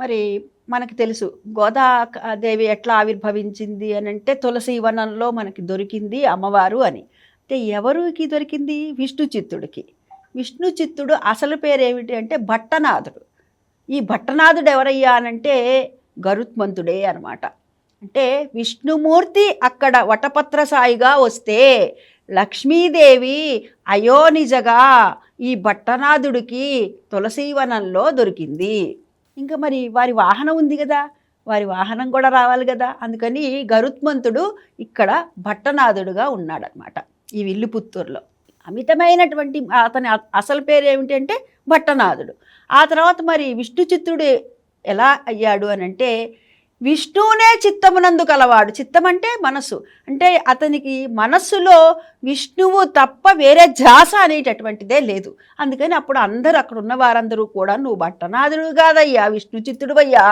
మరి మనకి తెలుసు. గోదా దేవి ఎట్లా ఆవిర్భవించింది అని అంటే తులసి వనంలో మనకి దొరికింది అమ్మవారు అని. అంటే ఎవరికి దొరికింది? విష్ణు చిత్తుడికి విష్ణు చిత్తుడు అసలు పేరు ఏమిటి అంటే భట్టనాథుడు. ఈ భట్టనాథుడు ఎవరయ్యా అనంటే గరుత్మంతుడే అనమాట అంటే విష్ణుమూర్తి అక్కడ వటపత్ర సాయిగా వస్తే లక్ష్మీదేవి అయోనిజగా ఈ భట్టనాథుడికి తులసీవనంలో దొరికింది. ఇంకా మరి వారి వాహనం ఉంది కదా వారి వాహనం కూడా రావాలి కదా. అందుకని గరుత్మంతుడు ఇక్కడ భట్టనాథుడుగా ఉన్నాడనమాట ఈ విల్లుపుత్తూరులో. అమితమైనటువంటి అతని అసలు పేరు ఏమిటంటే భట్టనాథుడు. ఆ తర్వాత మరి విష్ణు చిత్తుడు ఎలా అయ్యాడు అని అంటే విష్ణువునే చిత్తమునందు కలవాడు చిత్తం అంటే మనస్సు అంటే అతనికి మనస్సులో విష్ణువు తప్ప వేరే ధ్యాస అనేటటువంటిదే లేదు. అందుకని అప్పుడు అందరూ అక్కడ ఉన్న వారందరూ కూడా నువ్వు భట్టనాథుడు కాదయ్యా విష్ణు చిత్తుడువయ్యా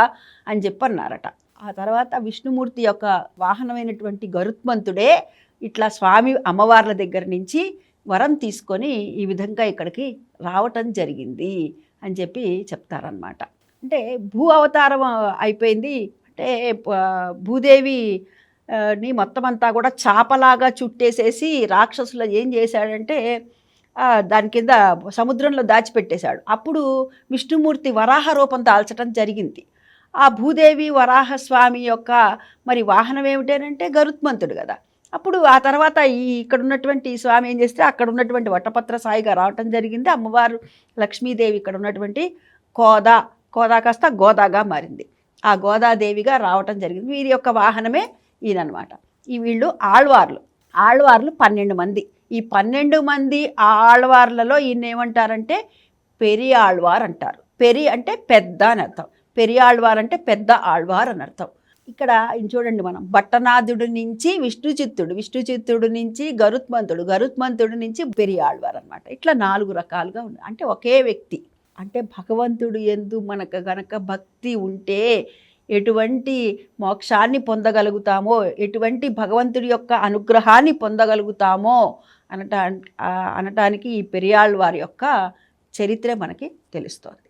అని చెప్పి అన్నారట ఆ తర్వాత విష్ణుమూర్తి యొక్క వాహనమైనటువంటి గరుత్మంతుడే ఇట్లా స్వామి అమ్మవార్ల దగ్గర నుంచి వరం తీసుకొని ఈ విధంగా ఇక్కడికి రావటం జరిగింది అని చెప్పి చెప్తారనమాట అంటే భూ అవతారం అయిపోయింది. అంటే భూదేవి ని మొత్తం అంతా కూడా చాపలాగా చుట్టేసేసి రాక్షసులు ఏం చేశాడంటే దాని కింద సముద్రంలో దాచిపెట్టేశాడు. అప్పుడు విష్ణుమూర్తి వరాహ రూపం దాల్చడం జరిగింది. ఆ భూదేవి వరాహస్వామి యొక్క మరి వాహనం ఏమిటనంటే గరుత్మంతుడు కదా. అప్పుడు ఆ తర్వాత ఈ ఇక్కడ ఉన్నటువంటి స్వామి ఏం చేస్తే అక్కడ ఉన్నటువంటి వటపత్ర సాయిగా రావటం జరిగింది. అమ్మవారు లక్ష్మీదేవి ఇక్కడ ఉన్నటువంటి కోదా కోదా కాస్త గోదాగా మారింది. ఆ గోదాదేవిగా రావటం జరిగింది. వీరి యొక్క వాహనమే ఈయనమాట ఈ వీళ్ళు ఆళ్వార్లు. ఆళ్వార్లు పన్నెండు మంది. ఈ పన్నెండు మంది ఆళ్వార్లలో ఈయన ఏమంటారంటే పెరియాళ్వార్ అంటారు. పెరి అంటే పెద్ద అని అర్థం. పెరియాళ్వార్ అంటే పెద్ద ఆళ్వార్ అని అర్థం. ఇక్కడ చూడండి మనం. భట్టనాథుడు నుంచి విష్ణుచిత్తుడు విష్ణుచిత్తుడు నుంచి గరుత్మంతుడు గరుత్మంతుడు నుంచి పెరియాళ్వార్ అనమాట ఇట్లా నాలుగు రకాలుగా ఉంది అంటే ఒకే వ్యక్తి. అంటే భగవంతుడు ఎందు మనకు గనక భక్తి ఉంటే ఎటువంటి మోక్షాన్ని పొందగలుగుతామో ఎటువంటి భగవంతుడి యొక్క అనుగ్రహాన్ని పొందగలుగుతామో అనటా అనటానికి ఈ పెరియాళ్ వారి యొక్క చరిత్ర మనకి తెలుస్తోంది.